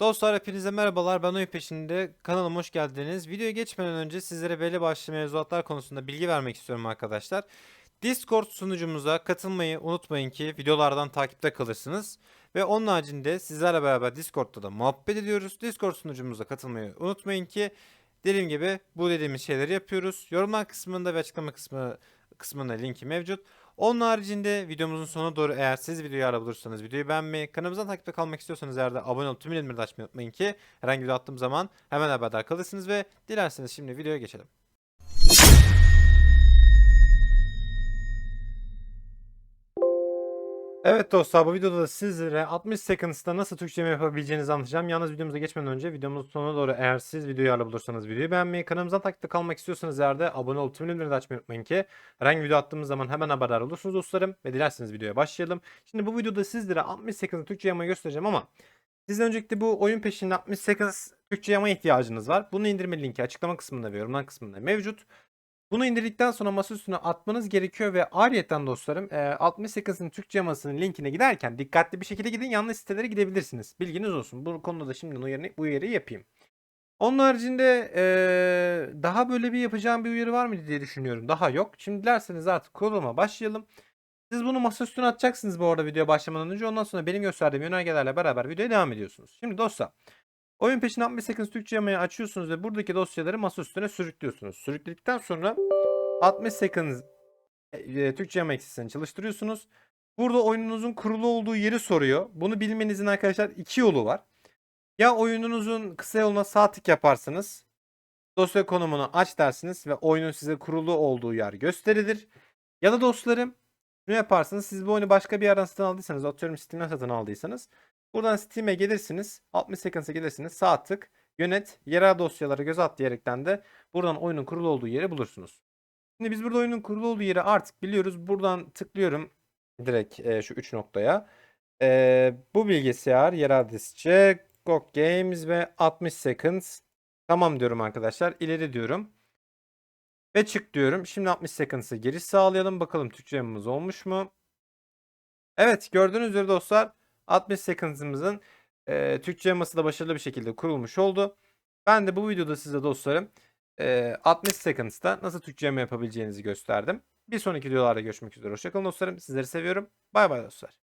Dostlar hepinize merhabalar. Ben oyun peşinde. Kanalıma hoş geldiniz. Videoya geçmeden önce sizlere belli başlı mevzuatlar konusunda bilgi vermek istiyorum arkadaşlar. Discord sunucumuza katılmayı unutmayın ki videolardan takipte kalırsınız. Ve onun haricinde sizlerle beraber Discord'da da muhabbet ediyoruz. Discord sunucumuza katılmayı unutmayın ki dediğim gibi bu dediğimiz şeyleri yapıyoruz. Yorumlar kısmında ve açıklama kısmı kısmında linki mevcut. Onun haricinde videomuzun sonuna doğru eğer siz videoyu ara bulursanız videoyu beğenmeyi, kanalımızdan takipte kalmak istiyorsanız eğer de abone olup tüm bildirimleri de açmayı unutmayın ki herhangi bir video attığım zaman hemen haberdar kalırsınız ve dilerseniz şimdi videoya geçelim. Evet dostlar bu videoda da sizlere 60 seconds'ta nasıl Türkçe yapabileceğinizi anlatacağım. Yalnız videomuza geçmeden önce videomuzun sonuna doğru eğer siz videoyu ara bulursanız videoyu beğenmeyi, kanalımızdan takipte kalmak istiyorsanız eğer de abone olup tüm bildirimleri açmayı unutmayın ki herhangi video attığımız zaman hemen haberdar olursunuz dostlarım. Ve dilerseniz videoya başlayalım. Şimdi bu videoda sizlere 60 seconds Türkçe yamayı göstereceğim ama sizden öncelikle bu oyun peşinde 60 seconds Türkçe yama ihtiyacınız var. Bunu indirme linki açıklama kısmında ve yorumlar kısmında mevcut. Bunu indirdikten sonra masa üstüne atmanız gerekiyor ve ayrıyeten dostlarım e, 60 seconds'ın Türkçe yamasının linkine giderken dikkatli bir şekilde gidin yanlış sitelere gidebilirsiniz. Bilginiz olsun. Bu konuda da şimdi uyarı, bu uyarıyı yapayım. Onun haricinde daha böyle bir yapacağım bir uyarı var mı diye düşünüyorum. Daha yok. Şimdi dilerseniz artık kuruluma başlayalım. Siz bunu masa üstüne atacaksınız bu arada videoya başlamadan önce. Ondan sonra benim gösterdiğim yönergelerle beraber videoya devam ediyorsunuz. Şimdi dostlar Oyun peşinde 60 seconds Türkçe yamayı açıyorsunuz ve buradaki dosyaları masa üstüne sürüklüyorsunuz. Sürükledikten sonra 60 seconds e, Türkçe yama eksisini çalıştırıyorsunuz. Burada oyununuzun kurulu olduğu yeri soruyor. Bunu bilmenizin arkadaşlar iki yolu var. Ya oyununuzun kısa yoluna sağ tık yaparsınız. Dosya konumunu aç dersiniz ve oyunun size kurulu olduğu yer gösterilir. Ya da dostlarım şunu yaparsınız. Siz bu oyunu başka bir yerden satın aldıysanız, atıyorum Steam'den satın aldıysanız Buradan Steam'e gelirsiniz. 60 seconds'a gelirsiniz. Sağ tık, yönet, yerel dosyalara göz at diyerekten de buradan oyunun kurulu olduğu yeri bulursunuz. Şimdi biz burada oyunun kurulu olduğu yeri artık biliyoruz. Buradan tıklıyorum direkt e, şu 3 noktaya. E, bu bilgisayar, yerel diskçe, GOG Games ve 60 seconds. Tamam diyorum arkadaşlar. İleri diyorum. Ve çık diyorum. Şimdi 60 seconds'a giriş sağlayalım. Bakalım Türkçe yayınımız olmuş mu? Evet gördüğünüz üzere dostlar 60 seconds'ımızın e, Türkçe yaması da başarılı bir şekilde kurulmuş oldu. Ben de bu videoda size dostlarım e, 60 seconds'ta nasıl Türkçe yama yapabileceğinizi gösterdim. Bir sonraki videolarda görüşmek üzere. Hoşçakalın dostlarım. Sizleri seviyorum. Bay bay dostlar.